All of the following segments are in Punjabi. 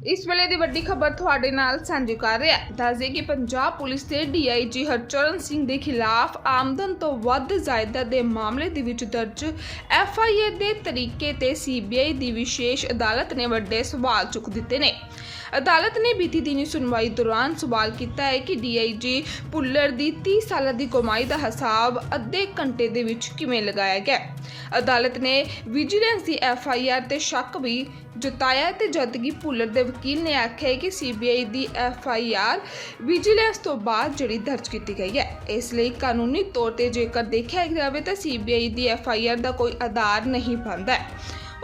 ਇਸ ਵੇਲੇ ਦੀ ਵੱਡੀ ਖਬਰ ਤੁਹਾਡੇ ਨਾਲ ਸਾਂਝੀ ਕਰ ਰਿਹਾ ਦੱਸਦੇ ਕਿ ਪੰਜਾਬ ਪੁਲਿਸ ਦੇ ਡੀਆਈਜੀ ਹਰਚਰਨ ਸਿੰਘ ਦੇ ਖਿਲਾਫ ਆਮਦਨ ਤੋਂ ਵੱਧ ਜਾਇਦਾਦ ਦੇ ਮਾਮਲੇ ਦੇ ਵਿੱਚ ਦਰਜ ਐਫਆਈਆਰ ਦੇ ਤਰੀਕੇ ਤੇ ਸੀਬੀਆਈ ਦੀ ਵਿਸ਼ੇਸ਼ ਅਦਾਲਤ ਨੇ ਵੱਡੇ ਸਵਾਲ ਚੁੱਕ ਦਿੱਤੇ ਨੇ। ਅਦਾਲਤ ਨੇ ਬੀਤੀ ਦਿਨੀ ਸੁਣਵਾਈ ਦੌਰਾਨ ਸਵਾਲ ਕੀਤਾ ਹੈ ਕਿ ਡੀਆਈਜੀ ਪੁੱਲਰ ਦੀ 30 ਸਾਲਾਂ ਦੀ ਕਮਾਈ ਦਾ ਹਿਸਾਬ ਅੱਧੇ ਘੰਟੇ ਦੇ ਵਿੱਚ ਕਿਵੇਂ ਲਗਾਇਆ ਗਿਆ ਅਦਾਲਤ ਨੇ ਵਿਜੀਲੈਂਸ ਦੀ ਐਫਆਈਆਰ ਤੇ ਸ਼ੱਕ ਵੀ ਜਤਾਇਆ ਤੇ ਜਦਕਿ ਭੁੱਲਰ ਦੇ ਵਕੀਲ ਨੇ ਆਖਿਆ ਹੈ ਕਿ ਸੀਬੀਆਈ ਦੀ ਐਫ ਆਈ ਆਰ ਵਿਜੀਲੈਂਸ ਤੋਂ ਬਾਅਦ ਜਿਹੜੀ ਦਰਜ ਕੀਤੀ ਗਈ ਹੈ। ਇਸ ਲਈ ਕਾਨੂੰਨੀ ਤੌਰ ਤੇ ਜੇਕਰ ਦੇਖਿਆ ਜਾਵੇ ਤਾਂ ਸੀਬੀਆਈ ਦੀ ਐਫ ਆਈ ਆਰ ਦਾ ਕੋਈ ਆਧਾਰ ਨਹੀਂ ਬਣਦਾ ਹੈ।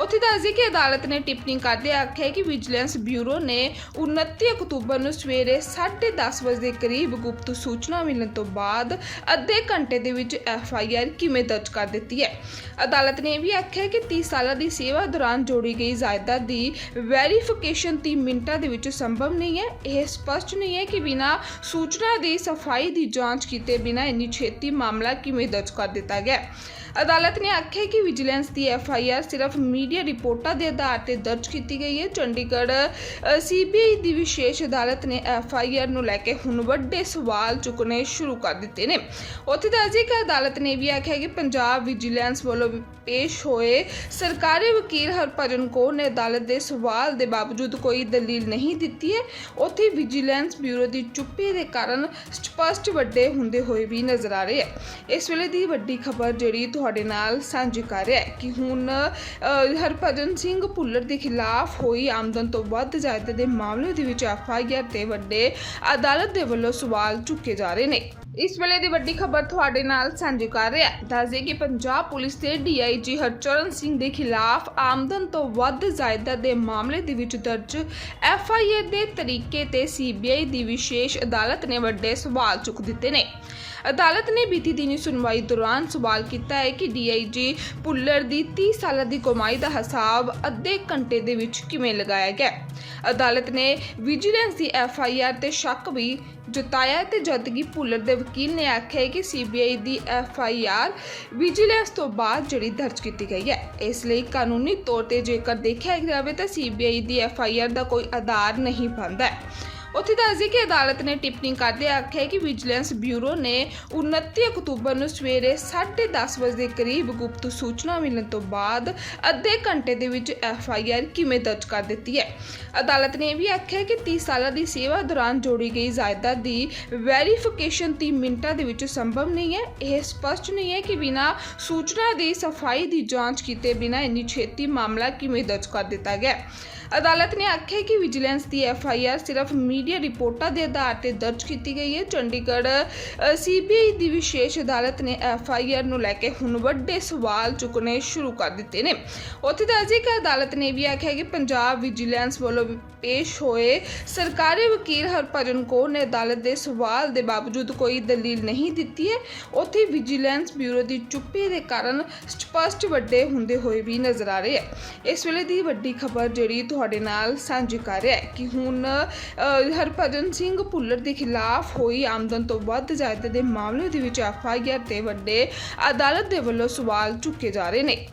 ਉੱਥੇ ਦੱਸਦੇ ਕਿ ਅਦਾਲਤ ਨੇ ਟਿੱਪਣੀ ਕਰਦੇ ਆਖਿਆ ਕਿ ਵਿਜੀਲੈਂਸ ਬਿਊਰੋ ਨੇ 29 ਅਕਤੂਬਰ ਨੂੰ ਸਵੇਰੇ 10:30 ਵਜੇ ਦੇ ਕਰੀਬ ਗੁਪਤ ਸੂਚਨਾ ਮਿਲਣ ਤੋਂ ਬਾਅਦ ਅੱਧੇ ਘੰਟੇ ਦੇ ਵਿੱਚ ਐਫ ਆਈ ਆਰ ਕਿਵੇਂ ਦਰਜ ਕਰ ਦਿੱਤੀ ਹੈ? ਅਦਾਲਤ ਨੇ ਇਹ ਵੀ ਆਖਿਆ ਕਿ 30 ਸਾਲਾਂ ਦੀ ਸੇਵਾ ਦੌਰਾਨ ਜੋੜੀ ਗਈ ਜਾਇਦਾਦ ਦੀ ਵੈਰੀਫਿਕੇਸ਼ਨ 30 ਮਿੰਟਾਂ ਦੇ ਵਿੱਚ ਸੰਭਵ ਨਹੀਂ ਹੈ। ਇਹ ਸਪਸ਼ਟ ਨਹੀਂ ਹੈ ਕਿ ਬਿਨਾਂ ਸੂਚਨਾ ਦੀ ਸਫ਼ਾਈ ਦੀ ਜਾਂਚ ਕੀਤੇ ਬਿਨਾਂ ਇੰਨੀ ਛੇਤੀ ਮਾਮਲਾ ਕਿਵੇਂ ਦਰਜ ਕਰ ਦਿੱਤਾ ਗਿਆ। ਅਦਾਲਤ ਨੇ ਆਖਿਆ ਕਿ ਵਿਜੀਲੈਂਸ ਦੀ ਐਫ ਆਈ ਆਰ ਸਿਰਫ ਮੀਡੀਆ ਰਿਪੋਰਟਾਂ ਦੇ ਆਧਾਰ ਤੇ ਦਰਜ ਕੀਤੀ ਗਈ ਹੈ। ਚੰਡੀਗੜ੍ਹ ਸੀਬੀਆਈ ਦੀ ਵਿਸ਼ੇਸ਼ ਅਦਾਲਤ ਨੇ ਐਫ ਆਈ ਆਰ ਨੂੰ ਲੈ ਕੇ ਹੁਣ ਵੱਡੇ ਸਵਾਲ ਚੁੱਕਣੇ ਸ਼ੁਰੂ ਕਰ ਦਿੱਤੇ ਨੇ। ਉੱਥੇ ਦੱਸਦੇ ਕਿ ਅਦਾਲਤ ਨੇ ਵੀ ਆਖਿਆ ਕਿ ਪੰਜਾਬ ਵਿਜੀਲੈਂਸ ਵੱਲੋਂ ਪੇਸ਼ ਹੋਏ ਸਰਕਾਰੀ ਵਕੀਲ ਹਰਭਜਨ ਕੌਰ ਨੇ ਅਦਾਲਤ ਦੇ ਸਵਾਲ ਦੇ ਬਾਵਜੂਦ ਕੋਈ ਦਲੀਲ ਨਹੀਂ ਦਿੱਤੀ ਹੈ। ਉੱਥੇ ਵਿਜੀਲੈਂਸ ਬਿਊਰੋ ਦੀ ਚੁੱਪੀ ਦੇ ਕਾਰਨ ਸਪਸ਼ਟ ਵੱਡੇ ਹੁੰਦੇ ਹੋਏ ਵੀ ਨਜ਼ਰ ਆ ਰਹੇ ਹੈ। ਇਸ ਵੇਲੇ ਦੀ ਵੱਡੀ ਖਬਰ ਜਿਹੜੀ ਤੁਹਾਡੇ ਨਾਲ ਸਾਂਝੀ ਕਰ ਰਿਹਾ ਹੈ ਕਿ ਹੁਣ ਹਰਭਜਨ ਸਿੰਘ ਭੁੱਲਰ ਦੇ ਖਿਲਾਫ ਹੋਈ ਆਮਦਨ ਤੋਂ ਵੱਧ ਜਾਇਦਾਦ ਦੇ ਮਾਮਲੇ ਦੇ ਵਿੱਚ ਐਫਆਈਆਰ ਤੇ ਵੱਡੇ ਅਦਾਲਤ ਦੇ ਵੱਲੋਂ ਸਵਾਲ ਚੁੱਕੇ ਜਾ ਰਹੇ ਨੇ। ਇਸ ਵੇਲੇ ਦੀ ਵੱਡੀ ਖਬਰ ਤੁਹਾਡੇ ਨਾਲ ਸਾਂਝੀ ਕਰ ਰਿਹਾ ਦੱਸਦੇ ਕਿ ਪੰਜਾਬ ਪੁਲਿਸ ਦੇ ਡੀਆਈਜੀ ਹਰਚਰਨ ਸਿੰਘ ਦੇ ਖਿਲਾਫ ਆਮਦਨ ਤੋਂ ਵੱਧ ਜਾਇਦਾਦ ਦੇ ਮਾਮਲੇ ਦੇ ਵਿੱਚ ਦਰਜ ਐਫਆਈਆਰ ਦੇ ਤਰੀਕੇ ਤੇ ਸੀਬੀਆਈ ਦੀ ਵਿਸ਼ੇਸ਼ ਅਦਾਲਤ ਨੇ ਵੱਡੇ ਸਵਾਲ ਚੁੱਕ ਦਿੱਤੇ ਨੇ। ਅਦਾਲਤ ਨੇ ਬੀਤੀ ਦਿਨੀ ਸੁਣਵਾਈ ਦੌਰਾਨ ਸਵਾਲ ਕੀਤਾ ਹੈ ਕਿ ਡੀਆਈਜੀ ਪੁੱਲਰ ਦੀ 30 ਸਾਲਾਂ ਦੀ ਕਮਾਈ ਦਾ ਹਿਸਾਬ ਅੱਧੇ ਘੰਟੇ ਦੇ ਵਿੱਚ ਕਿਵੇਂ ਲਗਾਇਆ ਗਿਆ? ਅਦਾਲਤ ਨੇ ਵਿਜੀਲੈਂਸ ਦੀ ਐਫਆਈਆਰ ਤੇ ਸ਼ੱਕ ਵੀ ਜਤਾਇਆ ਤੇ ਜਦਕਿ ਭੁੱਲਰ ਦੇ ਵਕੀਲ ਨੇ ਆਖਿਆ ਹੈ ਕਿ ਸੀਬੀਆਈ ਦੀ ਐਫਆਈਆਰ ਵਿਜੀਲੈਂਸ ਤੋਂ ਬਾਅਦ ਜਿਹੜੀ ਦਰਜ ਕੀਤੀ ਗਈ ਹੈ। ਇਸ ਲਈ ਕਾਨੂੰਨੀ ਤੌਰ ਤੇ ਜੇਕਰ ਦੇਖਿਆ ਜਾਵੇ ਤਾਂ ਸੀਬੀਆਈ ਦੀ ਐਫਆਈਆਰ ਦਾ ਕੋਈ ਆਧਾਰ ਨਹੀਂ ਬਣਦਾ ਹੈ। ਉੱਥੇ ਦੱਸਦੀ ਕਿ ਅਦਾਲਤ ਨੇ ਟਿੱਪਣੀ ਕਰਦੇ ਆਖਿਆ ਕਿ ਵਿਜੀਲੈਂਸ ਬਿਊਰੋ ਨੇ 29 ਅਕਤੂਬਰ ਨੂੰ ਸਵੇਰੇ 10:30 ਵਜੇ ਦੇ ਕਰੀਬ ਗੁਪਤ ਸੂਚਨਾ ਮਿਲਣ ਤੋਂ ਬਾਅਦ ਅੱਧੇ ਘੰਟੇ ਦੇ ਵਿੱਚ ਐਫ ਆਈ ਆਰ ਕਿਵੇਂ ਦਰਜ ਕਰ ਦਿੱਤੀ ਹੈ? ਅਦਾਲਤ ਨੇ ਇਹ ਵੀ ਆਖਿਆ ਕਿ 30 ਸਾਲਾਂ ਦੀ ਸੇਵਾ ਦੌਰਾਨ ਜੋੜੀ ਗਈ ਜਾਇਦਾਦ ਦੀ ਵੈਰੀਫਿਕੇਸ਼ਨ 30 ਮਿੰਟਾਂ ਦੇ ਵਿੱਚ ਸੰਭਵ ਨਹੀਂ ਹੈ। ਇਹ ਸਪਸ਼ਟ ਨਹੀਂ ਹੈ ਕਿ ਬਿਨਾਂ ਸੂਚਨਾ ਦੀ ਸਫ਼ਾਈ ਦੀ ਜਾਂਚ ਕੀਤੇ ਬਿਨਾਂ ਇੰਨੀ ਛੇਤੀ ਮਾਮਲਾ ਕਿਵੇਂ ਦਰਜ ਕਰ ਦਿੱਤਾ ਗਿਆ ਅਦਾਲਤ ਨੇ ਆਖਿਆ ਕਿ ਵਿਜੀਲੈਂਸ ਦੀ ਐਫ ਆਈ ਆਰ ਸਿਰਫ ਮੀਡੀਆ ਰਿਪੋਰਟਾਂ ਦੇ ਆਧਾਰ ਤੇ ਦਰਜ ਕੀਤੀ ਗਈ ਹੈ। ਚੰਡੀਗੜ੍ਹ ਸੀਬੀਆਈ ਦੀ ਵਿਸ਼ੇਸ਼ ਅਦਾਲਤ ਨੇ ਐਫ ਆਈ ਆਰ ਨੂੰ ਲੈ ਕੇ ਹੁਣ ਵੱਡੇ ਸਵਾਲ ਚੁੱਕਣੇ ਸ਼ੁਰੂ ਕਰ ਦਿੱਤੇ ਨੇ। ਉੱਥੇ ਦੱਸਦੇ ਕਿ ਅਦਾਲਤ ਨੇ ਵੀ ਆਖਿਆ ਕਿ ਪੰਜਾਬ ਵਿਜੀਲੈਂਸ ਵੱਲੋਂ ਪੇਸ਼ ਹੋਏ ਸਰਕਾਰੀ ਵਕੀਲ ਹਰਭਜਨ ਕੌਰ ਨੇ ਅਦਾਲਤ ਦੇ ਸਵਾਲ ਦੇ ਬਾਵਜੂਦ ਕੋਈ ਦਲੀਲ ਨਹੀਂ ਦਿੱਤੀ ਹੈ। ਉੱਥੇ ਵਿਜੀਲੈਂਸ ਬਿਊਰੋ ਦੀ ਚੁੱਪੀ ਦੇ ਕਾਰਨ ਸਪਸ਼ਟ ਵੱਡੇ ਹੁੰਦੇ ਹੋਏ ਵੀ ਨਜ਼ਰ ਆ ਰਹੇ ਹੈ। ਇਸ ਵੇਲੇ ਦੀ ਵੱਡੀ ਖਬਰ ਜਿਹੜੀ ਤੁਹਾਡੇ ਨਾਲ ਸਾਂਝੀ ਕਰ ਰਿਹਾ ਹੈ ਕਿ ਹੁਣ ਹਰਭਜਨ ਸਿੰਘ ਭੁੱਲਰ ਦੇ ਖਿਲਾਫ ਹੋਈ ਆਮਦਨ ਤੋਂ ਵੱਧ ਜਾਇਦਾਦ ਦੇ ਮਾਮਲੇ ਦੇ ਵਿੱਚ ਐਫਆਈਆਰ ਤੇ ਵੱਡੇ ਅਦਾਲਤ ਦੇ ਵੱਲੋਂ ਸਵਾਲ ਚੁੱਕੇ ਜਾ ਰਹੇ ਨੇ।